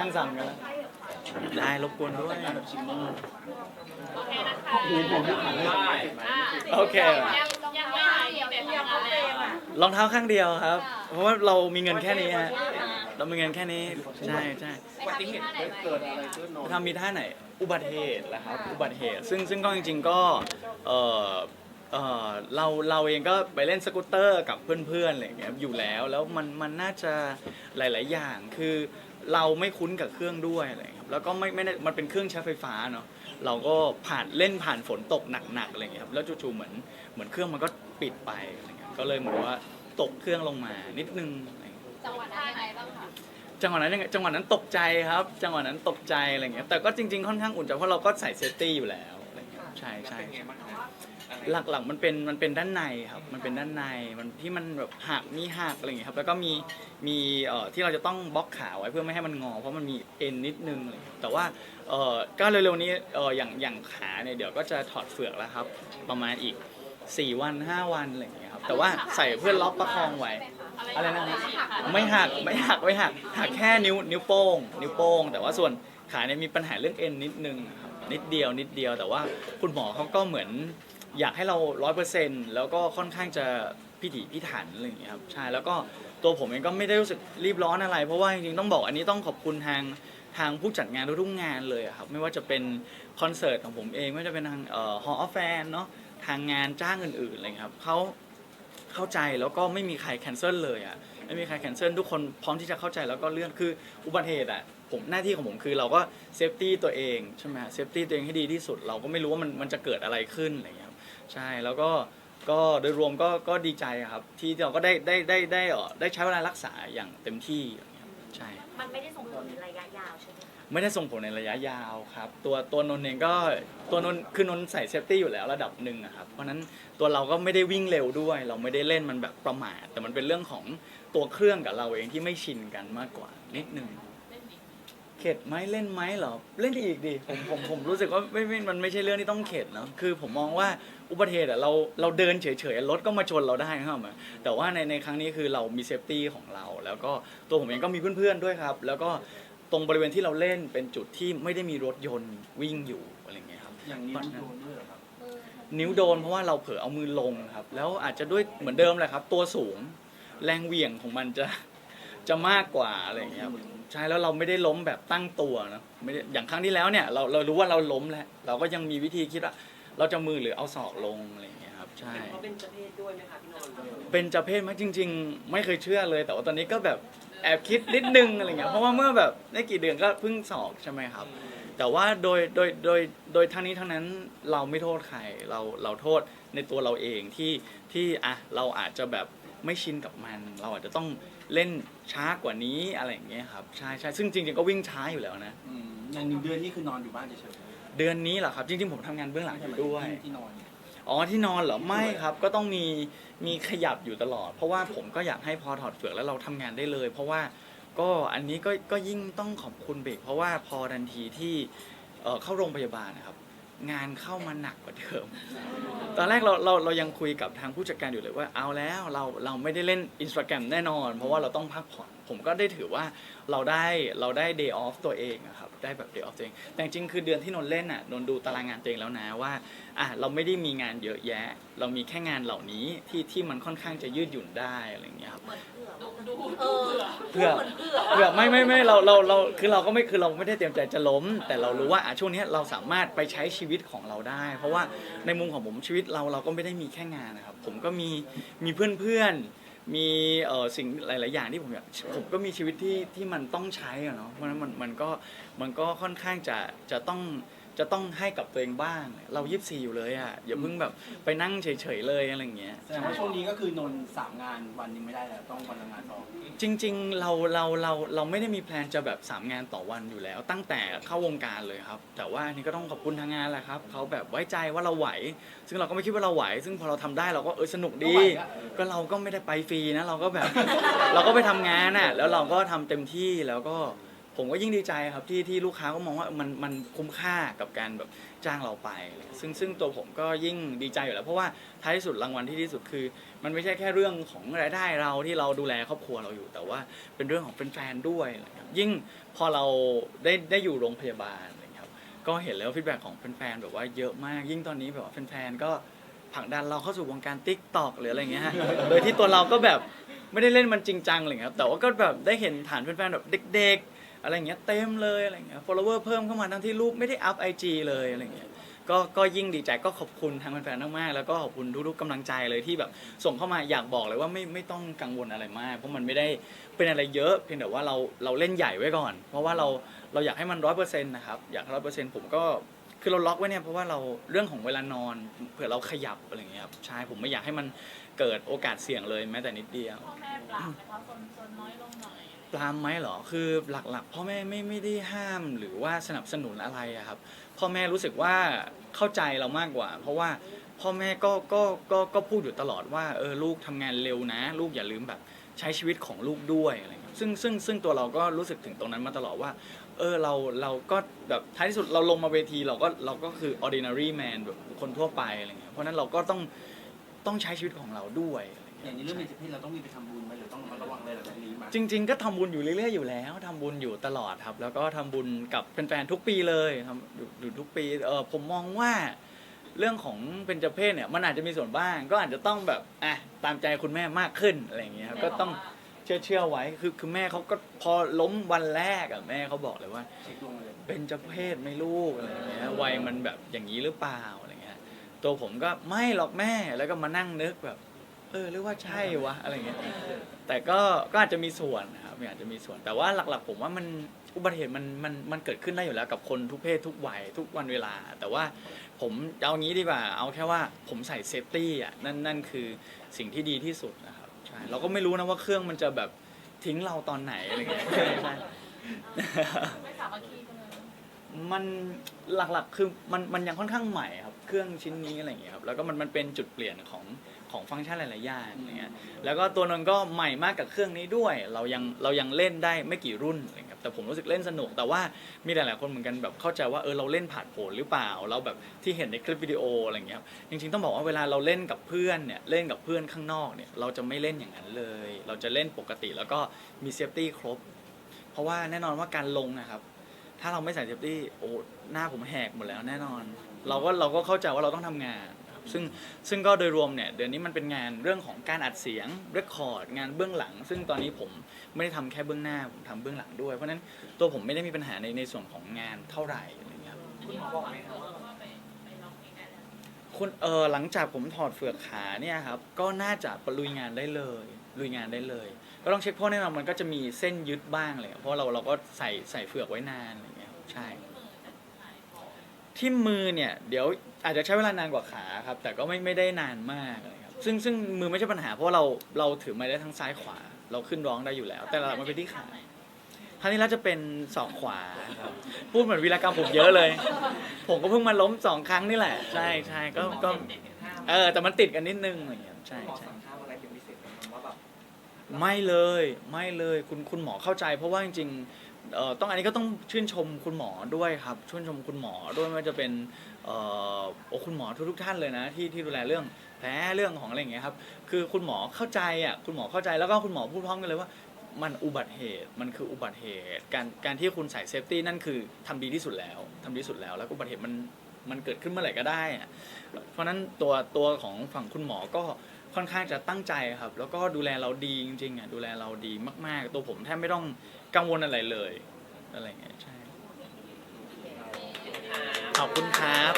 นั่งสั่งกันแล้วได้รบกวนด้วย โอเคนะคะคือผมที่ถ่ายให้อ่าโอเคยังยังไม่หายยังแต่ทำงานแล้วรองเท้าข้างเดียวครับ เพราะว่าเรามีเงินแค่นี้ฮะ เรามีเงินแค่นี้ ใช่ใช่อุบัติเหตุเกิดอะไรขึ้นนนท์ทำมีท่าไหน อุบัติเหตุแหละครับ อุบัติเหตุ ซึ่งซึ่งก็จริง ๆ ก็ เออเออเราเราเองก็ไปเล่นสกูตเตอร์กับเพื่อนๆอะไรอย่างเงี้ยอยู่แล้ว แล้วมันมันน่าจะหลาย ๆ อย่าง คือ เราไม่คุ้นกับเครื่องด้วยอะไรอย่างเงี้ยครับแล้วก็ไม่ไม่ได้มันเป็นเครื่องใช้ไฟฟ้าเนาะเราก็ผ่านเล่นผ่านฝนตกหนักๆอะไรอย่างเงี้ยครับแล้วจู่ๆเหมือนเหมือนเครื่องมันก็ปิดไปอะไรเงี้ยก็เลยเหมือนว่าตกเครื่องลงมานิดนึงอะไรเงี้ยจังหวัดนั้นยังไงบ้างคะจังหวะนั้นยังไงจังหวะนั้นตกใจครับ จังหวะนั้นตกใจอะไรเงี้ยแต่ก็จริงๆค่อนข้างอุ่นใจเพราะเราก็ใส่เซฟตี้อยู่แล้วอะไรเงี้ยใช่ใช่ ใช่หลักๆมันเป็นมันเป็นด้านในครับ มันเป็นด้านในมันที่มันแบบหักมีหักอะไรเงี้ยครับ แล้วก็มีมีเอ่อที่เราจะต้องบล็อกขาไว้เพื่อไม่ให้มันงอ เพราะมันมีเอ็นนิดนึงอะไรเงี้ยแต่ว่าเอ่อก็เร็วๆนี้เอ่ออย่างอย่างขาเนี่ยเดี๋ยวก็จะถอดเฟือกแล้วครับ ประมาณอีก 4 วัน 5 วันอะไรอย่างเงี้ยครับแต่ว่าใส่เพื่อล็อกประคองไว้ อะไรนะครับไม่หักไม่หักไม่หักหักแค่นิ้วนิ้วโป้ง นิ้วโป้ง แต่ว่าส่วนขาเนี่ยมีปัญหาเรื่องเอ็นนิดนึงครับนิดเดียวนิดเดียวแต่ว่าคุณหมอเขาก็เหมือน อยากให้เราร้อยเปอร์เซ็นต์แล้วก็ค่อนข้างจะพิถีพิถันอะไรอย่างเงี้ยครับใช่แล้วก็ตัวผมเองก็ไม่ได้รู้สึกรีบร้อนอะไร เพราะว่าจริงๆต้องบอกอันนี้ต้องขอบคุณทางทางผู้จัดงานทุกๆงานเลยอะครับไม่ว่าจะเป็นคอนเสิร์ตของผมเองไม่ว่าจะเป็นทางเอ่อฮอลล์แฟนเนาะทางงานจ้างอื่นๆอะไรครับเขาเข้าใจแล้วก็ไม่มีใครแคนเซิลเลยอะไม่มีใครแคนเซิลทุกคนพร้อมที่จะเข้าใจแล้วก็เลื่อนคืออุบัติเหตุอะผมหน้าที่ของผมคือเราก็เซฟตี้ตัวเองใช่ไหมเซฟตี้ตัวเองให้ดีที่สุดเราก็ไม่รู้ว่ามันมันจะเกิดอะไรขึ้นอะไรเงี้ย ใช่แล้วก็ก็โดยรวมก็ก็ดีใจอะครับ ที่เราก็ได้ได้ได้ได้เอ่อได้ใช้เวลารักษาอย่างเต็มที่อย่างเงี้ยครับใช่ มันไม่ได้ส่งผลในระยะยาวใช่ไหมคะไม่ได้ส่งผลในระยะยาวครับ ตัวตัวนนท์เองก็ตัวนนท์คือนนท์ใส่เซฟตี้อยู่แล้วระดับหนึ่งอะครับเพราะฉะนั้นตัวเราก็ไม่ได้วิ่งเร็วด้วย เราไม่ได้เล่นมันแบบประมาทแต่มันเป็นเรื่องของตัวเครื่องกับเราเองที่ไม่ชินกันมากกว่านิดนึง เข็ดไหมเล่นไหมเหรอเล่นอีกดิผมผมผมรู้สึกว่าไม่ไม่มันไม่ใช่เรื่องที่ต้องเข็ดเนาะคือผมมองว่าอุบัติเหตุอะเราเราเดินเฉยๆรถก็มาชนเราได้ครับมาแต่ว่าในในครั้งนี้คือเรามีเซฟตี้ของเรา แล้วก็ตัวผมเองก็มีเพื่อนๆด้วยครับ แล้วก็ตรงบริเวณที่เราเล่นเป็นจุดที่ไม่ได้มีรถยนต์วิ่งอยู่อะไรเงี้ยครับอย่างนี้โดนด้วยเหรอครับนิ้วโดนเพราะว่าเราเผลอเอามือลงครับ แล้วอาจจะด้วยเหมือนเดิมแหละครับ ตัวสูงแรงเหวี่ยงของมันจะ จะมากกว่าอะไรเงี้ยครับใช่แล้วเราไม่ได้ล้มแบบตั้งตัวนะไม่ได้อย่างครั้งที่แล้วเนี่ยเราเรารู้ว่าเราล้มแล้วเราก็ยังมีวิธีคิดว่า เราจะมือหรือเอาศอกลงอะไรเงี้ยครับใช่เขาเป็นเจ้าเพศด้วยไหมคะพี่นนท์เป็นจะเพศไหมจริง ๆ ไม่เคยเชื่อเลย แต่ว่าตอนนี้ก็แบบแอบคิดนิดนึงอะไรเงี้ยเพราะว่าเมื่อแบบไม่กี่เดือนก็เพิ่งสอบใช่ไหมครับ แต่ว่าโดยโดยโดยโดยทั้งนี้ทั้งนั้นเราไม่โทษใครเราเราโทษในตัวเราเองที่ที่อะเราอาจจะแบบไม่ชินกับมัน เราอาจจะต้อง เล่นช้ากว่านี้อะไรอย่างเงี้ยครับใช่ใช่ซึ่งจริงๆก็วิ่งช้าอยู่แล้วนะ อืมอย่างหนึ่งเดือนนี่คือนอนอยู่บ้านเฉยเดือนนี้เหรอครับ จริงๆผมทำงานเบื้องหลังอยู่ด้วยที่ที่นอนเนี่ย อ๋อที่นอนเหรอไม่ครับก็ต้องมีมีขยับอยู่ตลอด เพราะว่าผมก็อยากให้พอถอดเฟือกแล้วเราทำงานได้เลย เพราะว่าก็อันนี้ก็ก็ยิ่งต้องขอบคุณเบรกเพราะว่าพอทันทีที่เอ่อเข้าโรงพยาบาลนะครับ งานเข้ามาหนักกว่าเดิม ตอนแรกเราเราเรายังคุยกับทางผู้จัดการอยู่เลยว่าเอาแล้วเราเราไม่ได้เล่นอินสตาแกรมแน่นอน เพราะว่าเราต้องพักผ่อน ผมก็ได้ถือว่าเราได้เราได้ day off ตัวเองอะครับได้แบบ day off ตัวเอง แต่จริงๆคือเดือนที่นนเล่นอะนนดูตารางงานตัวเองแล้วนะว่าอะเราไม่ได้มีงานเยอะแยะ เรามีแค่งานเหล่านี้ที่ที่มันค่อนข้างจะยืดหยุ่นได้อะไรอย่างเงี้ยครับ เหมือนเผื่อดูเออเผื่อ เหมือนเผื่อเผื่อไม่ไม่ไม่เราเราเราคือเราก็ไม่คือเราไม่ได้เตรียมใจจะล้ม แต่เรารู้ว่าอะช่วงเนี้ยเราสามารถไปใช้ชีวิตของเราได้ เพราะว่าในมุมของผมชีวิตเราเราก็ไม่ได้มีแค่งานนะครับผมก็มีมีเพื่อนเพื่อนๆ มีเออสิ่งหลาย ๆ อย่างที่ผมอยากผมก็มีชีวิตที่ที่มันต้องใช้อะเนาะเพราะฉะนั้นมันมันก็มันก็ค่อนข้างจะจะต้อง จะต้องให้กับตัวเองบ้าง เรายีิบสี่อยู่เลยอะอย่าเพิ่งแบบไปนั่งเฉยๆเลยอะไรอย่างเงี้ย แสดงว่าช่วงนี้ก็คือนอนสามงานวันหนึงไม่ได้แล้วต้องวันละงานสองจริงๆเราเราเราเราไม่ได้มีแพลนจะแบบ3งานต่อวันอยู่แล้ว ตั้งแต่เข้าวงการเลยครับ แต่ว่าอันนี่ก็ต้องขอบคุณทางงานแหละครับเขาแบบไว้ใจว่าเราไหว ซึ่งเราก็ไม่คิดว่าเราไหว ซึ่งพอเราทำได้เราก็เออสนุกดี ก็เราก็ไม่ได้ไปฟรีนะเราก็แบบ เราก็ไปทำงานน่ะแล้วเราก็ทำเต็มที่แล้วก็ ผมก็ยิ่งดีใจครับที่ที่ลูกค้าก็มองว่ามันมันคุ้มค่ากับการแบบจ้างเราไป ซึ่งซึ่งตัวผมก็ยิ่งดีใจอยู่แล้ว เพราะว่าท้ายที่สุดรางวัลที่ที่สุดคือ มันไม่ใช่แค่เรื่องของรายได้เราที่เราดูแลครอบครัวเราอยู่ แต่ว่าเป็นเรื่องของแฟนๆด้วยนะครับยิ่งพอเราได้ได้อยู่โรงพยาบาลอะไรอย่างเงี้ยครับก็เห็นแล้วฟีดแบ็ของแฟนๆแบบว่าเยอะมาก ยิ่งตอนนี้แบบว่าแฟนๆก็ผลักดันเราเข้าสู่วงการติ๊กตอกหรืออะไรเงี้ยฮะโดยที่ตัวเราก็แบบไม่ได้เล่นมันจริงจังอะไรเงี้ยครับแต่ว่าก็แบบได้เห็นฐานแฟนๆแบบเด็กๆ อะไรเงี้ยเต็มเลยอะไรเงี้ย follower เพิ่มเข้ามาทั้งที่รูปไม่ได้อัพไอจีเลยอะไรเงี้ยก็ก็ยิ่งดีใจก็ขอบคุณทางแฟนๆมากๆแล้วก็ขอบคุณทุกๆกำลังใจเลยที่แบบส่งเข้ามาอยากบอกเลยว่าไม่ไม่ต้องกังวลอะไรมาก เพราะมันไม่ได้เป็นอะไรเยอะเพียงแต่ว่าเราเราเล่นใหญ่ไว้ก่อน เพราะว่าเราเราอยากให้มันร้อยเปอร์เซ็นต์นะครับอยากร้อยเปอร์เซ็นต์ผมก็คือเราล็อกไว้เนี่ยเพราะว่าเราเรื่องของเวลานอนเผื่อเราขยับอะไรเงี้ยครับใช่ผมไม่อยากให้มันเกิดโอกาสเสี่ยงเลยแม้แต่นิดเดียวพ่อแม่ปรับไหมคะคนน้อยลงหน่อย ปรามไหมเหรอ คือหลักๆพ่อแม่ไม่ไม่ได้ห้ามหรือว่าสนับสนุนอะไรอะครับ พ่อแม่รู้สึกว่าเข้าใจเรามากกว่า เพราะว่าพ่อแม่ก็ก็ก็ก็พูดอยู่ตลอดว่าเออลูกทำงานเร็วนะ ลูกอย่าลืมแบบใช้ชีวิตของลูกด้วยอะไรเงี้ยซึ่งซึ่งซึ่งตัวเราก็รู้สึกถึงตรงนั้นมาตลอดว่า เออเราเราก็แบบท้ายที่สุดเราลงมาเวทีเราก็เราก็คือ ordinary man แบบคนทั่วไปอะไรเงี้ยเพราะฉะนั้นเราก็ต้องต้องใช้ชีวิตของเราด้วยอะไรอเงี้ย่างยในเรื่องเบญจเพศเราต้องมีไปทำบุญไหมหรือต้อง จากนี้ไหมจริง ๆ ก็ทำบุญอยู่เรื่อยๆอยู่แล้วทำบุญอยู่ตลอดครับ แล้วก็ทำบุญกับแฟนๆทุกปีเลยทำอยู่อยู่ทุกปีเออผมมองว่า เรื่องของเป็นเจเพศเนี่ยมันอาจจะมีส่วนบ้าง ก็อาจจะต้องแบบอะตามใจคุณแม่มากขึ้นอะไรอย่างเงี้ยครับก็ต้อง เชื่อเชื่อไว้คือคือแม่เขาก็พอล้มวันแรกอะแม่เขาบอกเลยว่า เช็คดวงเลยเป็นเจเพศไหม่ลูกอะไรอย่างเงี้ยวัยมันแบบอย่างนี้หรือเปล่าอะไรเงี้ยตัวผมก็ไม่หรอกแม่แล้วก็มานั่งนึกแบบ เออหรือว่าใช่วะอะไรเงี้ย แต่ก็ก็อาจจะมีส่วนนะครับอาจจะมีส่วน แต่ว่าหลักๆ ผมว่ามันอุบัติเหตุมันมันมันเกิดขึ้นได้อยู่แล้วกับคนทุกเพศทุกวัยทุกวันเวลา แต่ว่าผมเอางี้ดีกว่า เอาแค่ว่าผมใส่เซฟตี้อะนั่นนั่นคือสิ่งที่ดีที่สุดนะครับใช่เราก็ไม่รู้นะว่าเครื่องมันจะแบบทิ้งเราตอนไหนอะไรเงี้ยใช่ใช่ ไม่สามัคคีกันเลย มันหลักๆ คือมันมันยังค่อนข้างใหม่ครับ เครื่องชิ้นนี้อะไรอย่างเงี้ยครับ แล้วก็มันมันเป็นจุดเปลี่ยนของของฟังก์ชันหลายๆอย่างอะไรเงี้ย แล้วก็ตัวนนท์ก็ใหม่มากกับเครื่องนี้ด้วย เรายังเรายังเล่นได้ไม่กี่รุ่นอะไรเงี้ยแต่ผมรู้สึกเล่นสนุก แต่ว่ามีหลายๆคนเหมือนกันแบบเข้าใจว่าเออเราเล่นผ่านโผล่หรือเปล่า เราแบบที่เห็นในคลิปวิดีโออะไรเงี้ยครับจริงๆต้องบอกว่าเวลาเราเล่นกับเพื่อนเนี่ยเล่นกับเพื่อนข้างนอกเนี่ยเราจะไม่เล่นอย่างนั้นเลย เราจะเล่นปกติแล้วก็มีเซฟตี้ครบ เพราะว่าแน่นอนว่าการลงนะครับ ถ้าเราไม่ใส่เซฟตี้โอ้หน้าผมแหกหมดแล้วแน่นอน เราก็เราก็เข้าใจว่าเราต้องทำงานครับซึ่งซึ่งก็โดยรวมเนี่ยเดี๋ยวนี้มันเป็นงานเรื่องของการอัดเสียงเรคคอร์ดงานเบื้องหลัง ซึ่งตอนนี้ผมไม่ได้ทำแค่เบื้องหน้าผมทำเบื้องหลังด้วย เพราะฉะนั้นตัวผมไม่ได้มีปัญหาในในส่วนของงานเท่าไหร่อะไรเงี้ยครับคุณหมอบอกไหมครับคุณเออหลังจากผมถอดเฟือกขาเนี่ยครับก็น่าจะปลุยงานได้เลยลุยงานได้เลย ก็ต้องเช็คเพราะแน่นอนมันก็จะมีเส้นยึดบ้างเลยเพราะเราเราก็ใส่ใส่เฟือกไว้นานอะไรเงี้ยครับใช่ ที่มือเนี่ยเดี๋ยวอาจจะใช้เวลานานกว่าขาครับ แต่ก็ไม่ไม่ได้นานมากเลยครับซึ่งซึ่งมือไม่ใช่ปัญหาเพราะว่าเราเราถือไม้ได้ทั้งซ้ายขวา เราขึ้นร้องได้อยู่แล้ว แต่หลักๆมันเป็นที่ขาครั้งนี้แล้วจะเป็นศอกขวาครับพูดเหมือนวีรกรรมผมเยอะเลย ผมก็เพิ่งมาล้มสองครั้งนี่แหละ ใช่ใช่ก็ก็เออแต่มันติดกันนิดนึงอะไรอย่างเงี้ยใช่หมอใช่ ไม่เลยไม่เลยคุณคุณหมอเข้าใจ เพราะว่าจริงๆเอ่อต้องอันนี้ก็ต้องชื่นชมคุณหมอด้วยครับชื่นชมคุณหมอด้วยไม่ว่าจะเป็นเอ่อโอ้คุณหมอทุกๆท่านเลยนะ ที่ที่ดูแลเรื่องแผลเรื่องของอะไรอย่างเงี้ยครับคือคุณหมอเข้าใจอะคุณหมอเข้าใจแล้วก็คุณหมอพูดพร้อมกันเลยว่า มันอุบัติเหตุมันคืออุบัติเหตุการการที่คุณใส่เซฟตี้นั่นคือทำดีที่สุดแล้วทำดีที่สุดแล้วแล้วก็อุบัติเหตุมันมันเกิดขึ้นเมื่อไหร่ก็ได้อะเพราะฉะนั้นตัวตัวของฝั่งคุณหมอก็ ค่อนข้างจะตั้งใจครับ แล้วก็ดูแลเราดีจริงๆอะดูแลเราดีมากๆ ตัวผมแทบไม่ต้องกังวลอะไรเลยอะไรเงี้ยใช่ขอบคุณครับ